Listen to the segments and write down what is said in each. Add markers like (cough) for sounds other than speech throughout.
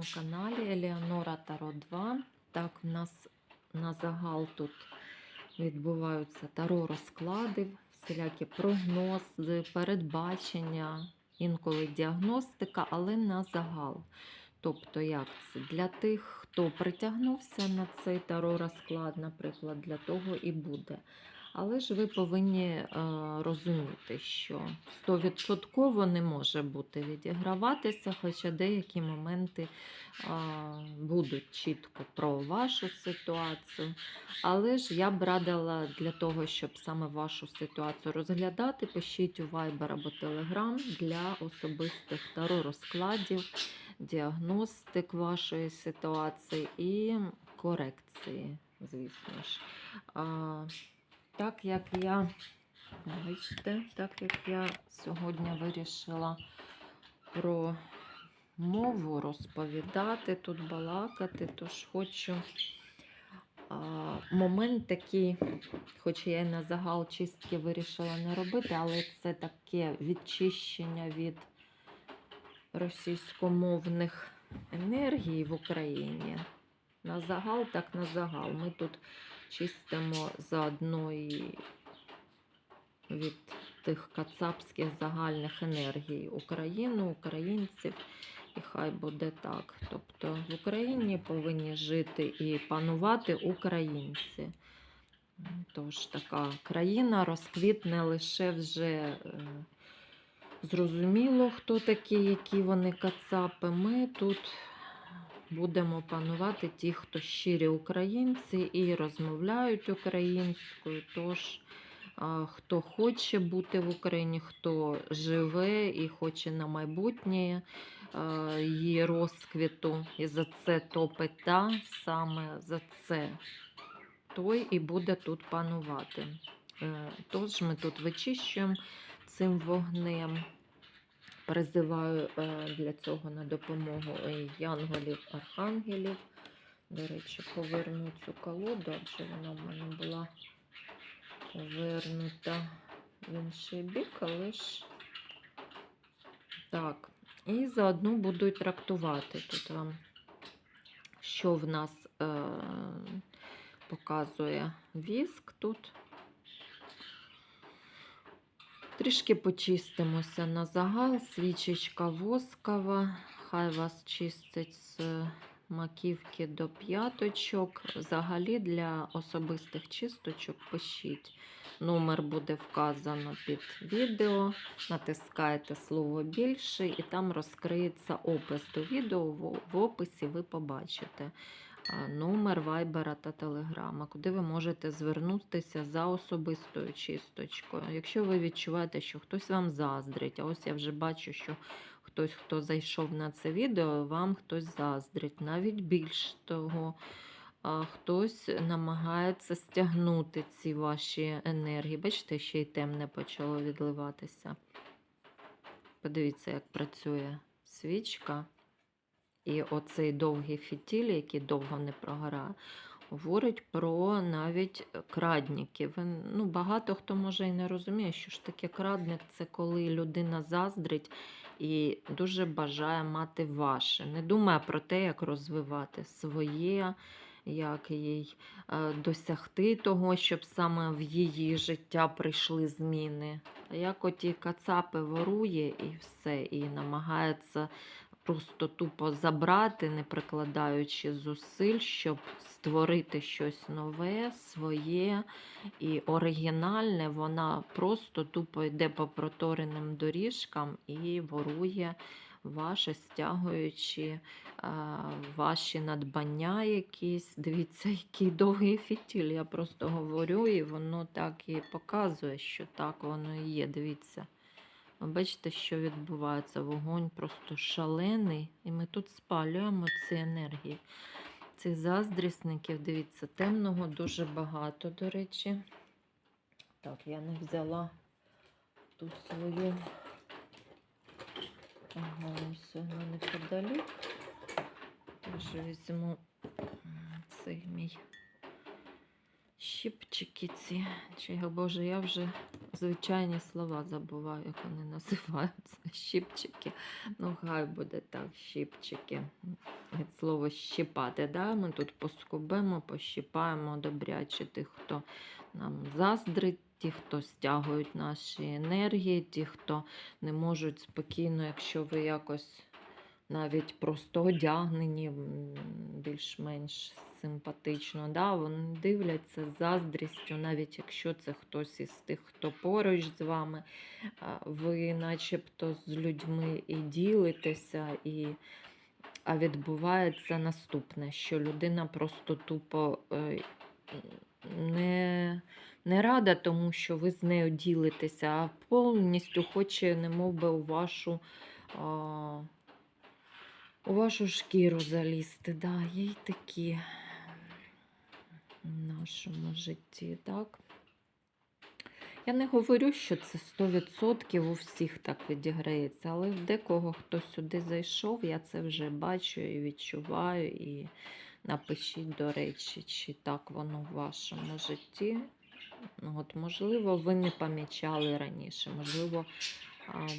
моєму каналі Елеонора Таро 2. Так, в нас на загал тут відбуваються таро розклади, всілякі прогнози, передбачення, інколи діагностика, але на загал. Тобто, як це? Для тих, хто притягнувся на цей таро розклад, наприклад, для того і буде. Але ж ви повинні е, розуміти, що 100% не може бути відіграватися, хоча деякі моменти е, будуть чітко про вашу ситуацію. Але ж я б радила для того, щоб саме вашу ситуацію розглядати, пишіть у Viber або Telegram для особистих таро розкладів, діагностик вашої ситуації і корекції, звісно ж. Так як я, бачите, так як я сьогодні вирішила про мову розповідати, тут балакати, тож хочу а, момент такий, хоч я і на загал чистки вирішила не робити, але це таке відчищення від російськомовних енергій в Україні. На загал, так на загал. Ми тут чистимо заодно і від тих кацапських загальних енергій Україну, українців. І хай буде так. Тобто в Україні повинні жити і панувати українці. Тож така країна розквітне лише вже е, зрозуміло, хто такі, які вони кацапи. Ми тут будемо панувати ті, хто щирі українці і розмовляють українською. Тож, хто хоче бути в Україні, хто живе і хоче на майбутнє її розквіту, і за це топить та саме за це, той і буде тут панувати. Е, Тож ми тут вичищуємо цим вогнем. Призиваю е, для цього на допомогу і янголів, архангелів. До речі, поверну цю колоду, адже вона в мене була повернута в інший бік, але ж так. І заодно буду трактувати тут вам, що в нас е, показує віск тут. Трішки почистимося на загал, свічечка воскова, хай вас чистить з маківки до п'яточок. Взагалі для особистих чисточок пишіть. Номер буде вказано під відео. Натискаєте слово більше, і там розкриється опис до відео. В описі ви побачите номер вайбера та телеграма, куди ви можете звернутися за особистою чисточкою. Якщо ви відчуваєте, що хтось вам заздрить, а ось я вже бачу, що хтось, хто зайшов на це відео, вам хтось заздрить. Навіть більш того, хтось намагається стягнути ці ваші енергії. Бачите, ще й темне почало відливатися. Подивіться, як працює свічка. І оцей довгий фітіль, який довго не прогорає, говорить про навіть крадників. Ну, Багато хто може і не розуміє, що ж таке крадник це коли людина заздрить і дуже бажає мати ваше. Не думає про те, як розвивати своє, як їй е, досягти того, щоб саме в її життя прийшли зміни. А як оті кацапи ворує і все, і намагається просто тупо забрати, не прикладаючи зусиль, щоб створити щось нове, своє і оригінальне, вона просто тупо йде по протореним доріжкам і ворує ваше, стягуючи а, ваші надбання якісь. Дивіться, який довгий фітіль. Я просто говорю, і воно так і показує, що так воно і є. Дивіться. Бачите, що відбувається. Вогонь просто шалений, і ми тут спалюємо ці енергії. Цих заздрісників, дивіться, темного дуже багато, до речі. Так, я не взяла ту свою. Ага, неподалік. Тож візьму цей мій щипчики ці. Чи, боже, я вже звичайні слова забуваю, як вони називаються. (laughs) Щипчики. Ну, хай буде так, щипчики. від слова щипати. Да? Ми тут поскубемо, пощипаємо добряче тих, хто нам заздрить, ті, хто стягують наші енергії, ті, хто не можуть спокійно, якщо ви якось навіть просто одягнені більш-менш симпатично. Да? Вони дивляться з заздрістю, навіть якщо це хтось із тих, хто поруч з вами, ви начебто з людьми і ділитеся, і... а відбувається наступне, що людина просто тупо е, не, не рада тому, що ви з нею ділитеся, а повністю хоче, немов би, у вашу. У вашу шкіру залізти, да, є такі нашому житті, так? Я не говорю, що це 100% у всіх так відіграється, але в декого, хто сюди зайшов, я це вже бачу і відчуваю. І напишіть, до речі, чи так воно в вашому житті. Ну, от, можливо, ви не помічали раніше, можливо,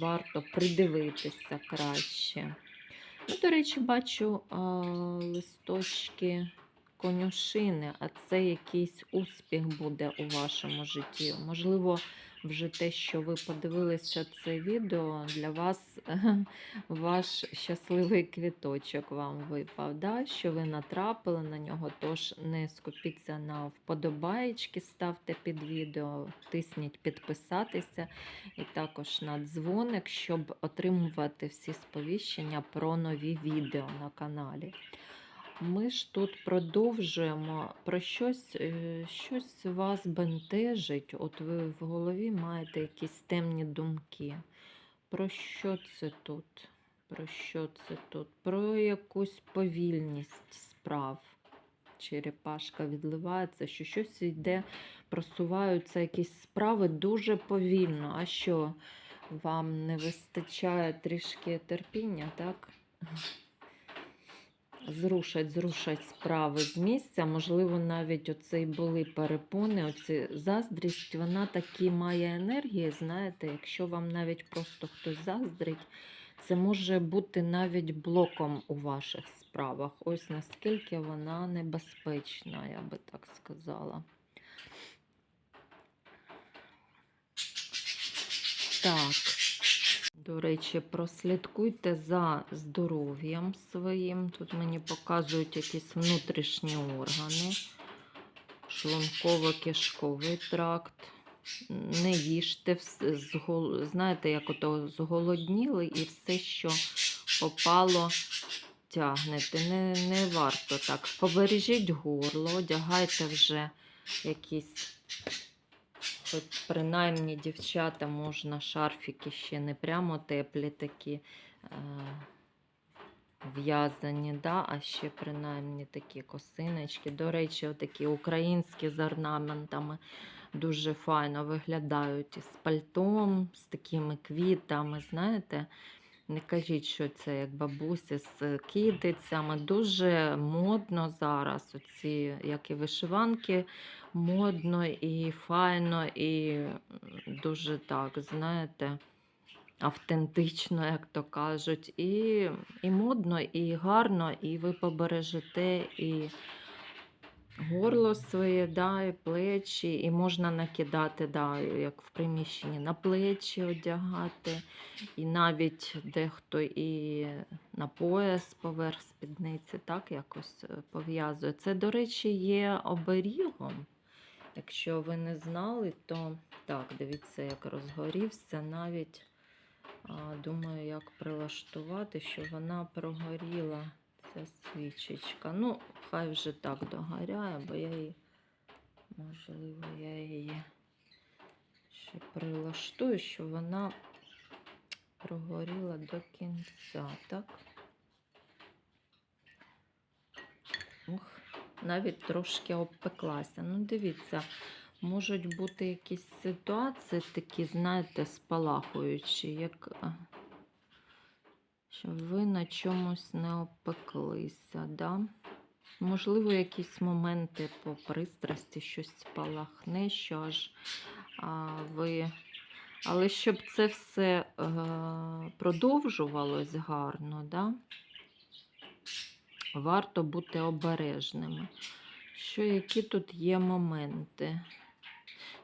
варто придивитися краще. Ну, до речі, бачу листочки конюшини, а це якийсь успіх буде у вашому житті. Можливо, вже те, що ви подивилися це відео, для вас (laughs) ваш щасливий квіточок вам випав, да? що ви натрапили на нього. Тож не скупіться на вподобаєчки, ставте під відео, тисніть підписатися і також на дзвоник, щоб отримувати всі сповіщення про нові відео на каналі. Ми ж тут продовжуємо про щось, е, щось вас бентежить. От ви в голові маєте якісь темні думки. Про що це тут? Про що це тут? Про якусь повільність справ. Черепашка відливається, що щось йде, просуваються якісь справи дуже повільно. А що вам не вистачає трішки терпіння, так? Зрушать, зрушать справи з місця. Можливо, навіть оце й були перепони, оці заздрість, вона такі має енергії, знаєте, якщо вам навіть просто хтось заздрить, це може бути навіть блоком у ваших справах. Ось наскільки вона небезпечна, я би так сказала. Так. До речі, прослідкуйте за здоров'ям своїм. Тут мені показують якісь внутрішні органи, шлунково-кишковий тракт. Не їжте, знаєте, як ото зголодніли і все, що попало, тягнете. Не, не варто так. Побережіть горло, одягайте вже якісь принаймні дівчата можна шарфіки ще не прямо теплі такі е, в'язані, да? а ще принаймні такі косиночки. До речі, такі українські з орнаментами дуже файно виглядають і з пальтом, з такими квітами, знаєте. Не кажіть, що це як бабусі з китицями. Дуже модно зараз. Оці, як і вишиванки, модно і файно, і дуже так, знаєте, автентично, як то кажуть. І, і модно, і гарно, і ви побережете і горло своє, да, і плечі, і можна накидати, да, як в приміщенні, на плечі одягати. І навіть дехто і на пояс поверх спідниці, так якось е, пов'язує. Це, до речі, є оберігом. Якщо ви не знали, то так, дивіться, як розгорівся. Навіть думаю, як прилаштувати, щоб вона прогоріла, ця свічечка. Ну, хай вже так догоряє, бо я її, можливо, я її ще прилаштую, щоб вона прогоріла до кінця, так? Ух, навіть трошки обпеклася. Ну, дивіться, можуть бути якісь ситуації такі, знаєте, спалахуючі, як а, щоб ви на чомусь не обпеклися, да? Можливо, якісь моменти по пристрасті щось спалахне, що аж а, ви. Але щоб це все е, продовжувалось гарно, да? Варто бути обережними. Що які тут є моменти?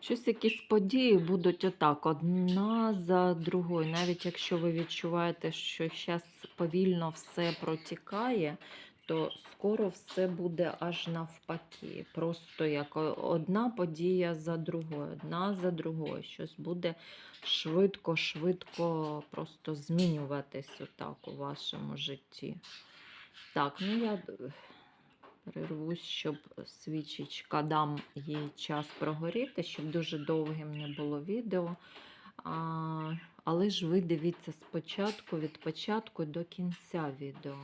Щось якісь події будуть отак, одна за другою. Навіть якщо ви відчуваєте, що зараз повільно все протікає, то скоро все буде аж навпаки. Просто як одна подія за другою, одна за другою. Щось буде швидко, швидко просто змінюватись отак у вашому житті. Так, ну я перервусь, щоб свічечка дам їй час прогоріти, щоб дуже довгим не було відео. А, але ж ви дивіться спочатку, від початку до кінця відео.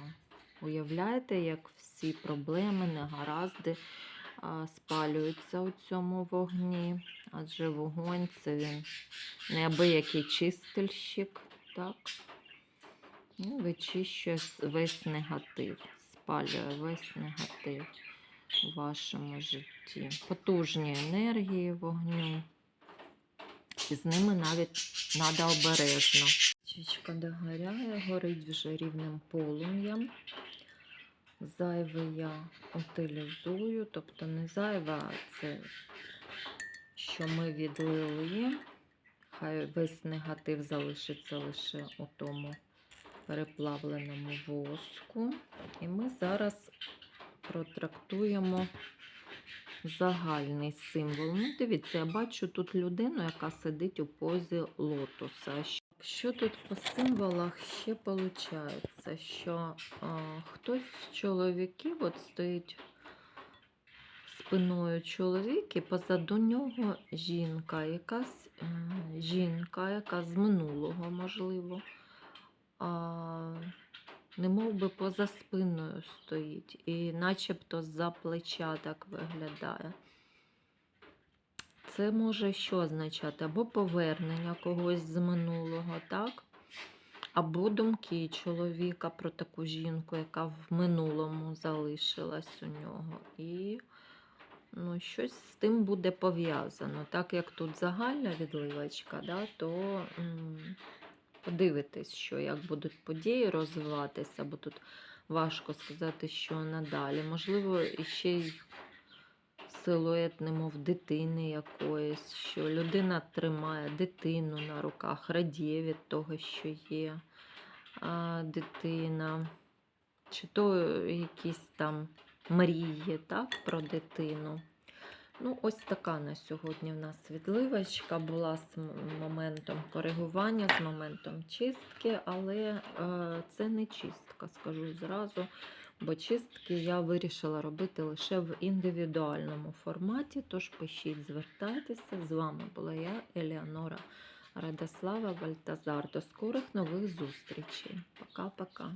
Уявляєте, як всі проблеми, негаразди а, спалюються у цьому вогні, адже вогонь це він неабиякий чистильщик, так? Ну, вичищує весь негатив, спалює весь негатив у вашому житті. Потужні енергії вогню. І з ними навіть треба обережно. Чічка догоряє, горить вже рівним полум'ям. Зайве я утилізую, тобто не зайве, а це, що ми відлили. Хай весь негатив залишиться лише у тому переплавленому воску. І ми зараз протрактуємо загальний символ. Ну, дивіться, я бачу тут людину, яка сидить у позі лотоса. Що- тут по символах ще виходить? Що а, хтось з чоловіків от стоїть спиною чоловік, і позаду нього жінка, якась жінка, яка з минулого, можливо, а, не мов би поза спиною стоїть, і начебто з-за плеча так виглядає. Це може що означати? Або повернення когось з минулого, так? Або думки чоловіка про таку жінку, яка в минулому залишилась у нього. І ну, щось з тим буде пов'язано. Так як тут загальна відливочка, да, то м, подивитись, що як будуть події розвиватися, бо тут важко сказати, що надалі. Можливо, ще й силует, немов дитини якоїсь, що людина тримає дитину на руках, радіє від того, що є а, дитина, чи то якісь там мрії так, про дитину. Ну, ось така на сьогодні в нас відливочка була з моментом коригування, з моментом чистки, але е, це не чистка, скажу зразу. Бо чистки я вирішила робити лише в індивідуальному форматі. Тож пишіть, звертайтеся. З вами була я, Еліанора Радослава Вальтазар. До скорих нових зустрічей. Пока-пока.